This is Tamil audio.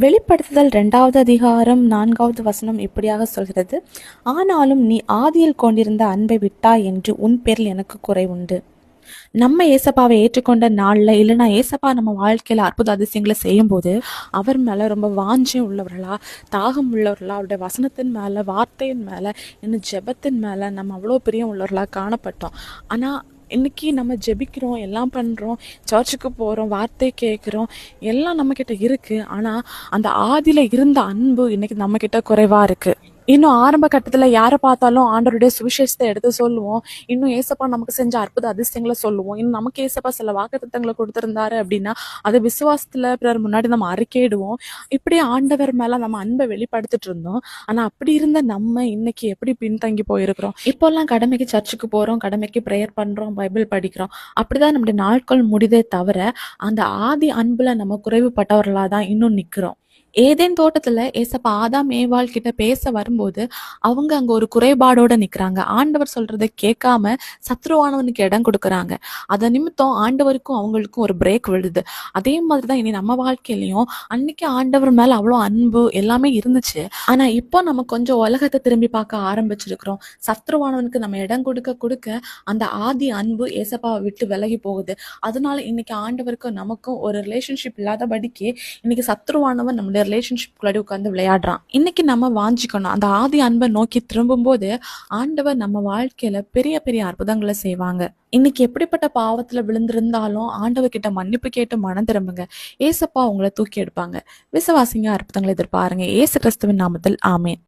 வெளிப்படுத்துதல் ரெண்டாவது அதிகாரம் நான்காவது வசனம் இப்படியாக சொல்கிறது. ஆனாலும் நீ ஆதியில் கொண்டிருந்த அன்பை விட்டா என்று உன் பேரில் எனக்கு குறை உண்டு. நம்ம ஏசப்பாவை ஏற்றுக்கொண்ட நாளில் இல்லைன்னா ஏசப்பா நம்ம வாழ்க்கையில் அற்புத அதிசயங்களை செய்யும்போது அவர் மேலே ரொம்ப வாஞ்சியம் உள்ளவர்களா தாகம் உள்ளவர்களா அவருடைய வசனத்தின் மேலே வார்த்தையின் மேலே இன்னும் ஜெபத்தின் மேலே நம்ம அவ்வளோ பிரியம் உள்ளவர்களாக காணப்பட்டோம். ஆனால் இன்னைக்கு நம்ம ஜெபிக்கிறோம் எல்லாம் பண்ணுறோம் சர்ச்சுக்கு போகிறோம் வார்த்தை கேட்குறோம் எல்லாம் நம்மக்கிட்ட இருக்குது ஆனால் அந்த ஆதியில் இருந்த அன்பு இன்றைக்கி நம்மக்கிட்ட குறைவாக இருக்குது இன்னும் ஆரம்ப கட்டத்தில் யாரை பார்த்தாலும் ஆண்டவருடைய சுவிசேஷத்தை எடுத்து சொல்லுவோம். இன்னும் ஏசப்பா நமக்கு செஞ்ச அற்புத அதிசயங்களை சொல்லுவோம். இன்னும் நமக்கு ஏசப்பா சில வாக்குத்தத்தங்களை கொடுத்துருந்தாரு அப்படின்னா அதை விசுவாசத்தில் பிறர் முன்னாடி நம்ம அறிக்கையிடுவோம். இப்படி ஆண்டவர் மேலே நம்ம அன்பை வெளிப்படுத்திட்டு இருந்தோம். ஆனால் அப்படி இருந்த நம்ம இன்னைக்கு எப்படி பின்தங்கி போயிருக்கிறோம்? இப்போல்லாம் கடமைக்கு சர்ச்சுக்கு போகிறோம் கடமைக்கு ப்ரேயர் பண்ணுறோம் பைபிள் படிக்கிறோம். அப்படிதான் நம்முடைய நாட்கள் முடிதே தவிர அந்த ஆதி அன்பில் நம்ம குறைவுபட்டவர்களாக தான் இன்னும் நிற்கிறோம் ஏதேன் தோட்டத்துல ஏசப்பா ஆதாம் ஏவாள் கிட்ட பேச வரும்போது அவங்க அங்க ஒரு குறைபாடோட நிக்கிறாங்க. ஆண்டவர் சொல்றதை கேட்காம சத்ருவானவனுக்கு இடம் கொடுக்குறாங்க. அத நிமித்தம் ஆண்டவருக்கும் அவங்களுக்கும் ஒரு பிரேக் விழுது. அதே மாதிரிதான் இனி நம்ம வாழ்க்கையிலையும் அன்னைக்கு ஆண்டவர் மேல அவ்வளோ அன்பு எல்லாமே இருந்துச்சு. ஆனா இப்போ நம்ம கொஞ்சம் உலகத்தை திரும்பி பார்க்க ஆரம்பிச்சிருக்கிறோம். சத்ருவானவனுக்கு நம்ம இடம் கொடுக்க கொடுக்க அந்த ஆதி அன்பு ஏசப்பாவை விட்டு விலகி போகுது. அதனால இன்னைக்கு ஆண்டவருக்கும் நமக்கும் ஒரு ரிலேஷன்ஷிப் இல்லாதபடிக்கு இன்னைக்கு சத்ருவானவன் நம்மளுடைய ரிலேஷன்ஷிப்குள்ளாடி உட்காந்து விளையாடுறான். இன்னைக்கு நம்ம வாஞ்சிக்கணும். அந்த ஆதி அன்பை நோக்கி திரும்பும்போது ஆண்டவர் நம்ம வாழ்க்கையில பெரிய பெரிய அற்புதங்களை செய்வாங்க. இன்னைக்கு எப்படிப்பட்ட பாவத்துல விழுந்திருந்தாலும் ஆண்டவர் கிட்ட மன்னிப்பு கேட்டு மனம் திரும்புங்க. ஏசப்பா உங்களை தூக்கி எடுப்பாங்க. விசுவாசிங்க அற்புதங்களை எதிர்பாருங்க. ஏசு கிறிஸ்துவின் நாமத்தில் ஆமேன்.